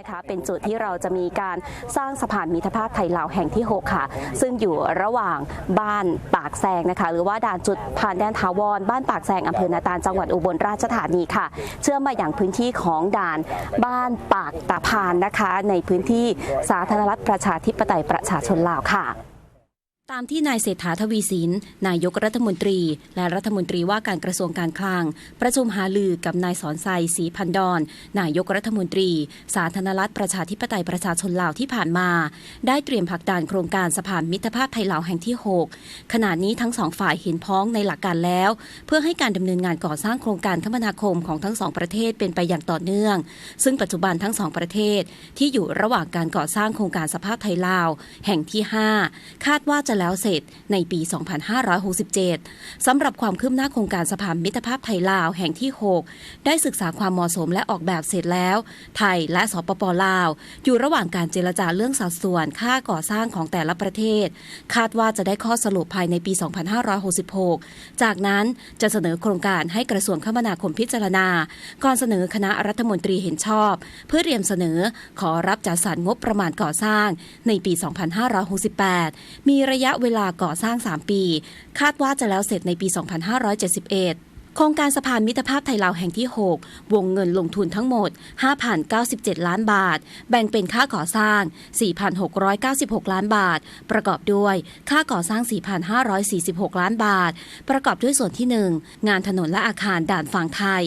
นะคะเป็นจุดที่เราจะมีการสร้างสะพานมิตรภาพไทยลาวแห่งที่ 6 ค่ะ ซึ่งอยู่ระหว่างบ้านปากแซงนะคะ หรือว่าด่านจุดผ่านแดนทาวร บ้านปากแซงอำเภอนาตาลจังหวัดอุบลราชธานีค่ะ เชื่อมมาอย่างพื้นที่ของด่านบ้านปากตะพานนะคะ ในพื้นที่สาธารณรัฐประชาธิปไตยประชาชนลาวค่ะ ตามที่นายเศรษฐาทวีสิน นายกรัฐมนตรี และรัฐมนตรีว่าการกระทรวงการคลัง ประชุมหาลือกับนายสอนไซศรีพันดอน นายกรัฐมนตรี สาธารณรัฐประชาธิปไตยประชาชนลาวที่ผ่านมา ได้เตรียมผลักดันโครงการสะพานมิตรภาพไทยลาวแห่งที่ 6 ขณะนี้ทั้งสองฝ่ายเห็นพ้องในหลักการแล้ว เพื่อให้การดำเนินงานก่อสร้างโครงการคมนาคมของทั้งสองประเทศเป็นไปอย่างต่อเนื่อง ซึ่งปัจจุบันทั้งสองประเทศ ที่อยู่ระหว่างการก่อสร้างโครงการสภาพไทยลาวแห่งที่ 5 คาดว่าจะแล้วเสร็จในปี 2567 สำหรับความคืบหน้าโครงการสะพานมิตรภาพไทยลาวแห่งที่ 6 ได้ศึกษาความเหมาะสมและออกแบบเสร็จแล้ว ไทยและสปปลาว อยู่ระหว่างการเจรจาเรื่องสัดส่วนค่าก่อสร้างของแต่ละประเทศ คาดว่าจะได้ข้อสรุปภายในปี 2566 จากนั้นจะเสนอโครงการให้กระทรวงคมนาคมพิจารณา ก่อนเสนอคณะรัฐมนตรีเห็นชอบ เพื่อเตรียมเสนอขอรับจัดสรรงบประมาณก่อสร้างในปี 2568 มีระยะะเวลาก่อสร้าง 3 ปี คาดว่าจะแล้วเสร็จในปี 2571 โครงการสะพานมิตรภาพไทยลาวแห่งที่ 6 วงเงินลงทุนทั้งหมด 5,097 ล้านบาท แบ่งเป็นค่าก่อสร้าง 4,696 ล้านบาท ประกอบด้วยค่าก่อสร้าง 4,546 ล้านบาท ประกอบด้วยส่วนที่ 1 งานถนนและอาคารด่านฝั่งไทย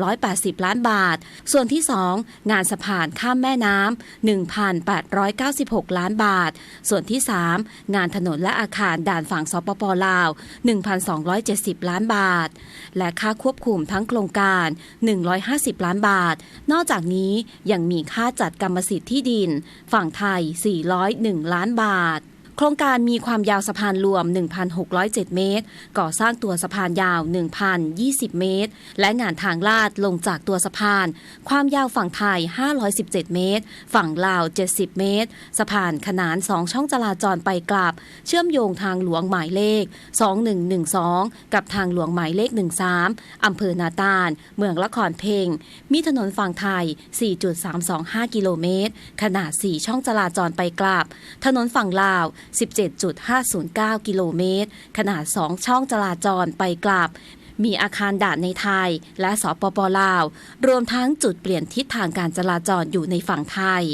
1,380 ล้านบาท ส่วนที่ 2 งานสะพานข้ามแม่น้ำ1,896 ล้านบาท ส่วนที่ 3 งานถนนและอาคารด่านฝั่งสปปลาว 1,270 ล้านบาทและค่าควบคุมทั้งโครงการ 150 ล้านบาท นอกจากนี้ยังมีค่าจัดกรรมสิทธิ์ที่ดิน ฝั่งไทย 401 ล้านบาท ครงการมีความยาวสะพานรวม 1,607 เมตร ก่อสร้างตัวสะพานยาว 1,020 เมตร และงานทางลาดลงจากตัวสะพาน ความยาวฝั่งไทย 517 เมตร ฝั่งลาว 70 เมตร สะพานขนาน 2 ช่องจราจรไปกลับ เชื่อมโยงทางหลวงหมายเลข 2112 กับทางหลวงหมายเลข 13 อำเภอนาตาล เมืองละครเพลงมีถนนฝั่งไทย 4.325 กิโลเมตร ขนาด 4 ช่องจราจรไปกลับ ถนนฝั่งลาว17.509 กิโลเมตร ขนาด 2 ช่องจราจรไปกลับ มีอาคารด่านในไทย และสปปลาว รวมทั้งจุดเปลี่ยนทิศทางการจราจรอยู่ในฝั่งไทย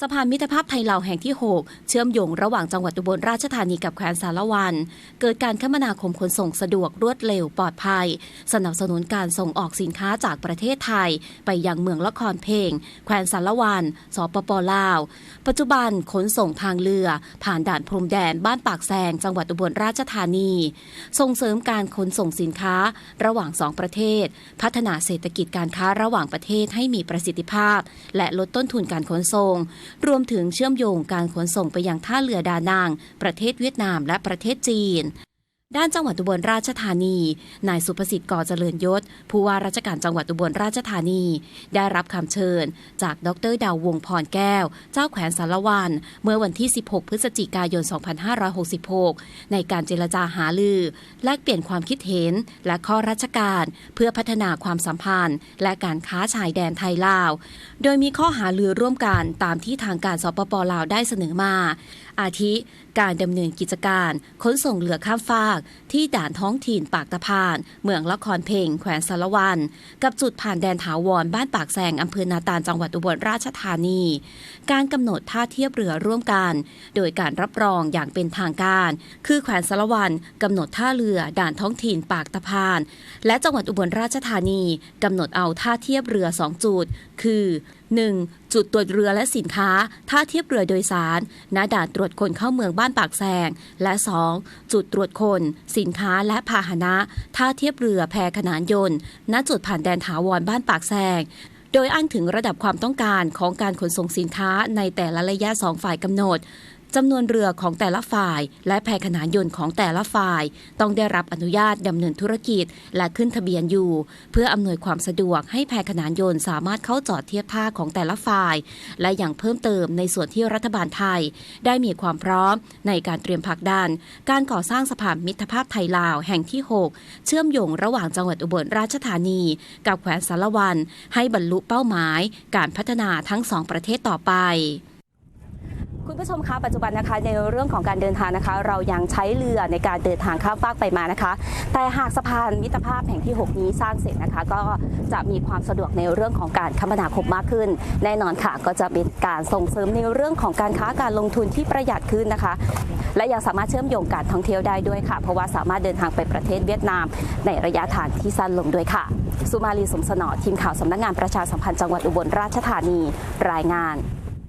สะพานมิตรภาพไทยลาวแห่งที่ 6 เชื่อมโยงระหว่างจังหวัดอุบลราชธานีกับแคว้นสารวัน เกิดการคมนาคมขนส่งสะดวกรวดเร็วปลอดภัย สนับสนุนการส่งออกสินค้าจากประเทศไทย ไปยังเมืองละครเพลงแคว้นสารวันสปปลาว ปัจจุบันขนส่งทางเรือ ผ่านด่านพรมแดนบ้านปากแซงจังหวัดอุบลราชธานี ส่งเสริมการขนส่งสินค้าระหว่างสองประเทศ พัฒนาเศรษฐกิจการค้าระหว่างประเทศให้มีประสิทธิภาพ และลดต้นทุนการขนส่งรวมถึงเชื่อมโยงการขนส่งไปยังท่าเรือดานาง ประเทศเวียดนามและประเทศจีน ด้านจังหวัดอุบลราชธานี นายสุประสิทธิ์ก่อเจริญยศ ผู้ว่าราชการจังหวัดอุบลราชธานี ได้รับคำเชิญ จากดรดาววงพรแก้ว เจ้าแขวนสารวัน เมื่อวันที่ 16 พฤศจิกายน 2566 ในการเจรจาหาลือ แลกเปลี่ยนความคิดเห็น และข้อราชการ เพื่อพัฒนาความสัมพันธ์ และการค้าชายแดนไทยลาว โดยมีข้อหาลือร่วมกันตามที่ทางการสปปลาวได้เสนอมา อาทิ การดำเนินกิจการขนส่งเรือข้ามฟาก ที่ด่านท้องถิ่นปากตะพาน เมืองละครเพลงแขวนสารวัน กับจุดผ่านแดนถาวรบ้านปากแซงอำเภอนาตาลจังหวัดอุบลราชธานี การกำหนดท่าเทียบเรือร่วมกัน โดยการรับรองอย่างเป็นทางการ คือแขวนสารวันกำหนดท่าเรือด่านท้องถิ่นปากตะพาน และจังหวัดอุบลราชธานีกำหนดเอาท่าเทียบเรือสองจุด คือ 1. จุดตรวจเรือและสินค้าท่าเทียบเรือโดยสารณด่านตรวจคนเข้าเมืองบ้านปากแซง และ 2. จุดตรวจคน สินค้าและพาหนะท่าเทียบเรือแพขนานยนต์ ณจุดผ่านแดนถาวรบ้านปากแซงโดยอ้างถึงระดับความต้องการของการขนส่งสินค้าในแต่ละระยะสองฝ่ายกำหนด จำนวนเรือของแต่ละฝ่าย และแพขนานยนต์ของแต่ละฝ่าย ต้องได้รับอนุญาตดำเนินธุรกิจ และขึ้นทะเบียนอยู่ เพื่ออำนวยความสะดวกให้แพขนานยนต์สามารถเข้าจอดเทียบท่าของแต่ละฝ่าย และอย่างเพิ่มเติมในส่วนที่รัฐบาลไทย ได้มีความพร้อมในการเตรียมผลักดัน การก่อสร้างสะพานมิตรภาพไทยลาวแห่งที่ 6 เชื่อมโยงระหว่างจังหวัดอุบลราชธานี กับแขวงสารวัน ให้บรรลุเป้าหมาย การพัฒนาทั้งสองประเทศต่อไป คุณผู้ชมคะปัจจุบันนะคะในเรื่องของการเดินทางนะคะ เรายังใช้เรือในการเดินทางข้ามฟากไปมานะคะ แต่หากสะพานมิตรภาพแห่งที่ 6 นี้สร้างเสร็จนะคะ ก็จะมีความสะดวกในเรื่องของการคมนาคมมากขึ้น แน่นอนค่ะ ก็จะเป็นการส่งเสริมในเรื่องของการค้าการลงทุนที่ประหยัดขึ้นนะคะ และยังสามารถเชื่อมโยงการท่องเที่ยวได้ด้วยค่ะ เพราะว่าสามารถเดินทางไปประเทศเวียดนาม ในระยะทางที่สั้นลงด้วยค่ะ สุมาลีสมสนอทีมข่าวสำนักงานประชาสัมพันธ์จังหวัดอุบลราชธานีรายงาน